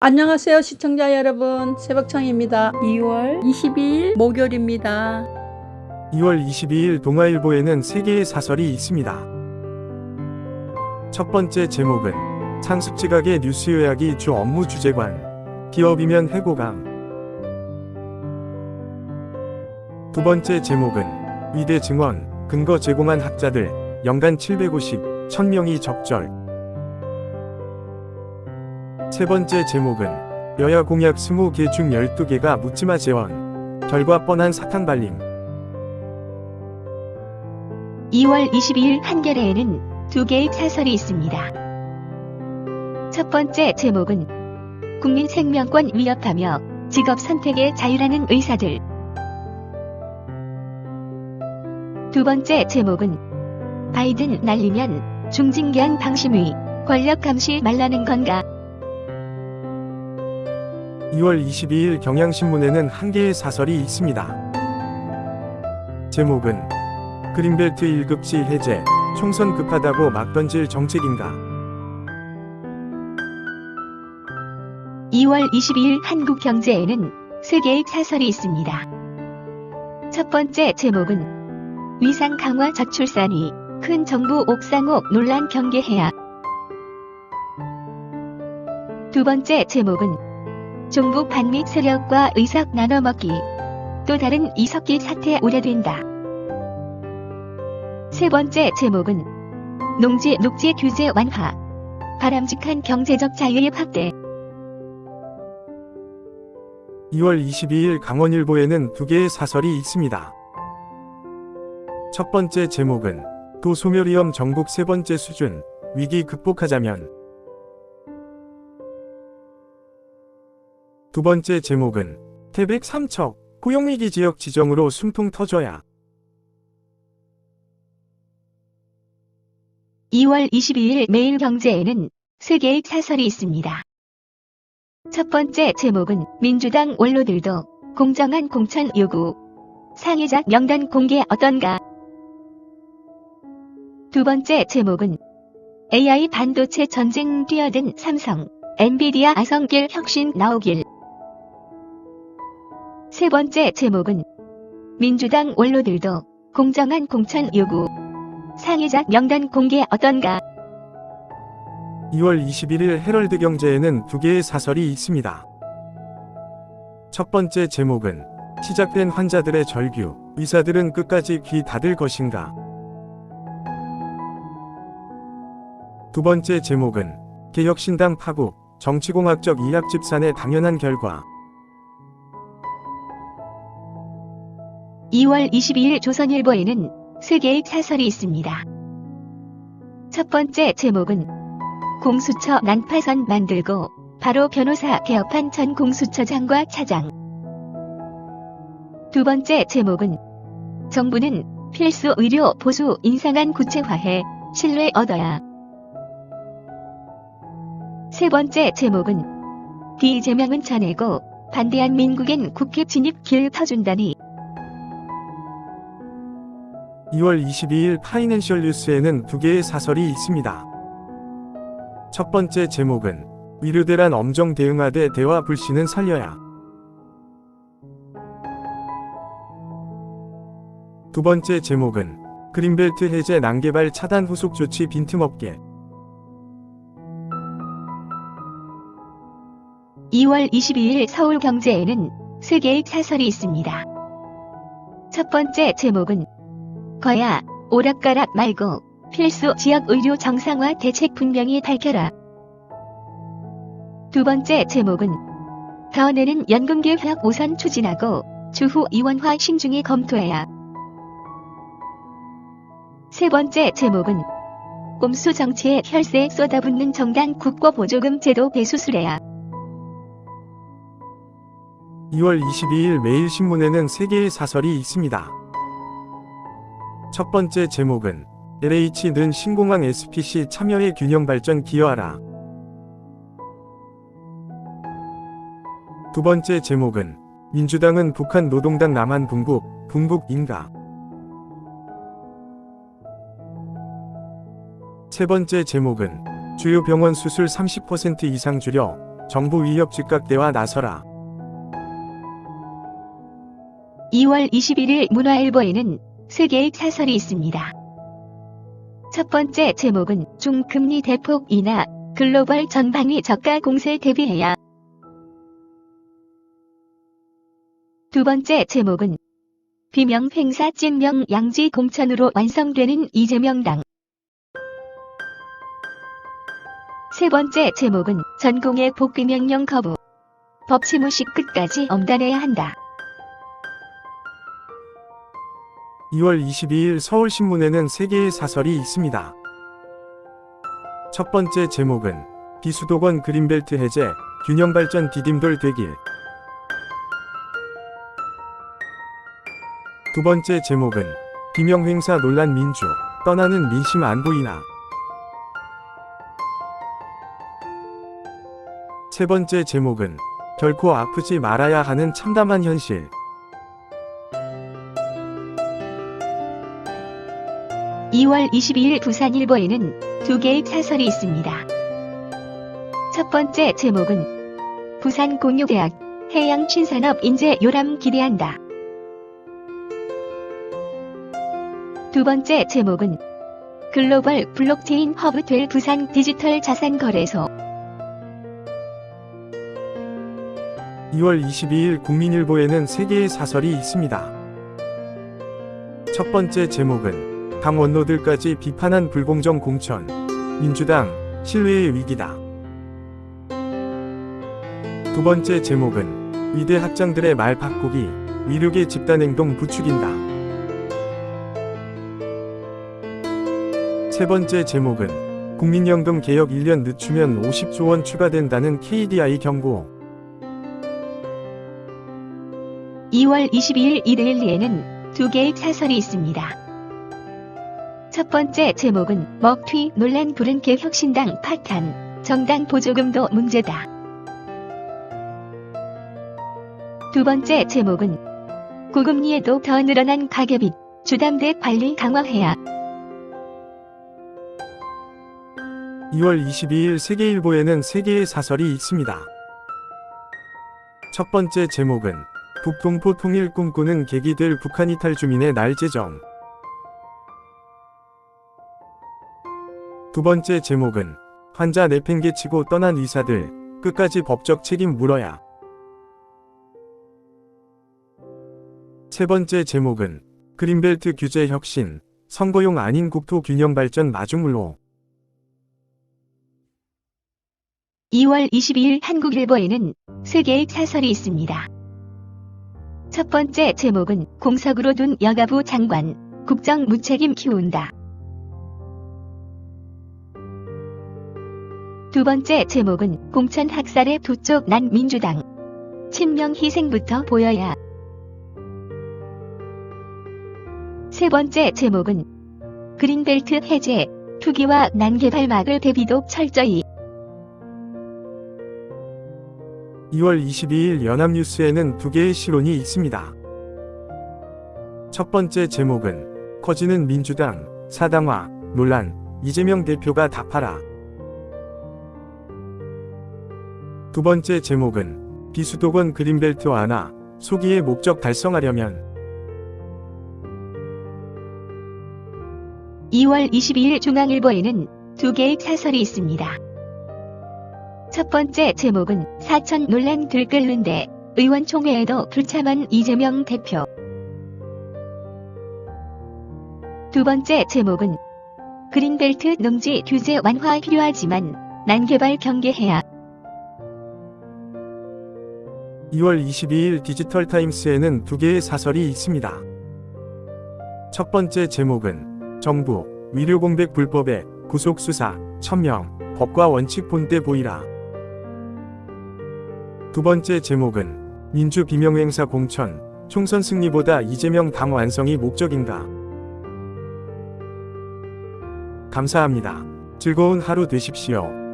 안녕하세요 시청자 여러분. 새벽청입니다. 2월 22일 목요일입니다. 2월 22일 동아일보에는 세 개의 사설이 있습니다. 첫 번째 제목은 상습지각의 뉴스 요약이 주 업무 주제관 기업이면 해고감. 두 번째 제목은 위대 증언 근거 제공한 학자들 연간 750, 1000명이 적절 세 번째 제목은 여야 공약 20개 중 12개가 묻지마 재원 결과 뻔한 사탕 발림 2월 22일 한겨레에는 두 개의 사설이 있습니다. 첫 번째 제목은 국민 생명권 위협하며 직업 선택의 자유라는 의사들. 두 번째 제목은 바이든 날리면 중징계한 방심위 권력 감시 말라는 건가. 2월 22일 경향신문에는 한 개의 사설이 있습니다. 제목은 그린벨트 1급지 해제, 총선 급하다고 막 던질 정책인가? 2월 22일 한국경제에는 세 개의 사설이 있습니다. 첫 번째 제목은 위상 강화 저출산이 큰 정부 옥상옥 논란 경계해야. 두 번째 제목은 종북 반미 세력과 의석 나눠먹기. 또 다른 이석기 사태 우려된다. 세 번째 제목은 농지 녹지 규제 완화. 바람직한 경제적 자유의 확대. 2월 22일 강원일보에는 두 개의 사설이 있습니다. 첫 번째 제목은 도소멸위험 전국 세 번째 수준 위기 극복하자면 두 번째 제목은 태백 삼척 고용위기 지역 지정으로 숨통 터져야 2월 22일 매일경제에는 세 개의 사설이 있습니다. 첫 번째 제목은 민주당 원로들도 공정한 공천 요구. 상해자 명단 공개 어떤가? 두 번째 제목은 AI 반도체 전쟁 뛰어든 삼성, 엔비디아 아성길 혁신 나오길. 세 번째 제목은 민주당 원로들도 공정한 공천 요구. 상해자 명단 공개 어떤가? 2월 21일 헤럴드 경제에는 두 개의 사설이 있습니다. 첫 번째 제목은 시작된 환자들의 절규, 의사들은 끝까지 귀 닫을 것인가? 두 번째 제목은 개혁신당 파국, 정치공학적 이학 집산의 당연한 결과. 2월 22일 조선일보에는 세 개의 사설이 있습니다. 첫 번째 제목은 공수처 난파선 만들고 바로 변호사 개업한 전 공수처장과 차장. 두 번째 제목은 정부는 필수 의료 보수 인상안 구체화해 신뢰 얻어야. 세 번째 제목은 비제명은 전해고 반대한 민국엔 국회 진입 길 터준다니 2월 22일 파이낸셜 뉴스에는 두 개의 사설이 있습니다. 첫 번째 제목은 위르대란 엄정 대응하되 대화 불씨는 살려야. 두 번째 제목은 그린벨트 해제 난개발 차단 후속 조치 빈틈없게. 2월 22일 서울경제에는 세 개의 사설이 있습니다. 첫 번째 제목은 거야 오락가락 말고 필수 지역 의료 정상화 대책 분명히 밝혀라. 두 번째 제목은 더 내는 연금 개혁 우선 추진하고 주후 이원화 신중히 검토해야. 세 번째 제목은 꼼수 정치에 혈세 쏟아붓는 정당 국고보조금 제도 배수술해야. 2월 22일 매일신문에는 세 개의 사설이 있습니다. 첫 번째 제목은 LH는 신공항 SPC 참여의 균형 발전 기여하라. 두 번째 제목은 민주당은 북한 노동당 남한 분국, 분북 인가. 세 번째 제목은 주요 병원 수술 30% 이상 줄여 정부 위협 즉각대와 나서라. 2월 21일 문화일보에는 세 개의 사설이 있습니다. 첫 번째 제목은 중금리 대폭 인하 글로벌 전방위 저가 공세 대비해야 두 번째 제목은 비명 행사 찐명 양지 공천으로 완성되는 이재명당 세 번째 제목은 전공의 복귀 명령 거부 법치무식 끝까지 엄단해야 한다. 2월 22일 서울신문에는 3개의 사설이 있습니다. 첫 번째 제목은 비수도권 그린벨트 해제, 균형발전 디딤돌 되길. 두 번째 제목은 비명행사 논란 민주, 떠나는 민심 안 보이나. 세 번째 제목은 결코 아프지 말아야 하는 참담한 현실. 이월 22일 부산일보에는 두 개의 사설이 있습니다. 첫 번째 제목은 부산 공유대학 해양 신산업 인재 요람 기대한다. 두 번째 제목은 글로벌 블록체인 허브 될 부산 디지털 자산 거래소 2월 22일 국민일보에는 3개의 사설이 있습니다. 첫 번째 제목은 당 원로들까지 비판한 불공정 공천, 민주당 신뢰의 위기다. 두 번째 제목은 위대 학장들의 말 바꾸기, 위력의 집단행동 부추긴다. 세 번째 제목은 국민연금 개혁 1년 늦추면 50조 원 추가된다는 KDI 경고. 2월 22일 이데일리에는 두 개의 사설이 있습니다. 첫 번째 제목은 먹튀 논란 부른개 혁신당 파탄, 정당 보조금도 문제다. 두 번째 제목은 고금리에도 더 늘어난 가계빚, 주담대 관리 강화해야 2월 22일 세계일보에는 3개의 사설이 있습니다. 첫 번째 제목은 북동포 통일 꿈꾸는 계기 될 북한 이탈 주민의 날 제정. 두 번째 제목은 환자 내팽개치고 떠난 의사들 끝까지 법적 책임 물어야. 세 번째 제목은 그린벨트 규제 혁신 선거용 아닌 국토 균형 발전 마중물로. 2월 22일 한국일보에는 세 개의 사설이 있습니다. 첫 번째 제목은 공석으로 둔 여가부 장관, 국정 무책임 키운다. 두 번째 제목은 공천 학살의 두 쪽 난 민주당, 친명 희생부터 보여야. 세 번째 제목은 그린벨트 해제, 투기와 난개발 막을 대비도 철저히 2월 22일 연합뉴스에는 두 개의 실론이 있습니다. 첫 번째 제목은 커지는 민주당 사당화 논란 이재명 대표가 답하라. 두 번째 제목은 비수도권 그린벨트 완화 소기의 목적 달성하려면 2월 22일 중앙일보에는 두 개의 사설이 있습니다. 첫 번째 제목은 사천 논란 들끓는데 의원총회에도 불참한 이재명 대표. 두 번째 제목은 그린벨트 농지 규제 완화 필요하지만 난개발 경계해야 2월 22일 디지털 타임스에는 두 개의 사설이 있습니다. 첫 번째 제목은 정부 위료 공백 불법에 구속 수사 천명 법과 원칙 본때 보이라. 두 번째 제목은 민주 비명 행사 공천 총선 승리보다 이재명 당 완성이 목적인가. 감사합니다. 즐거운 하루 되십시오.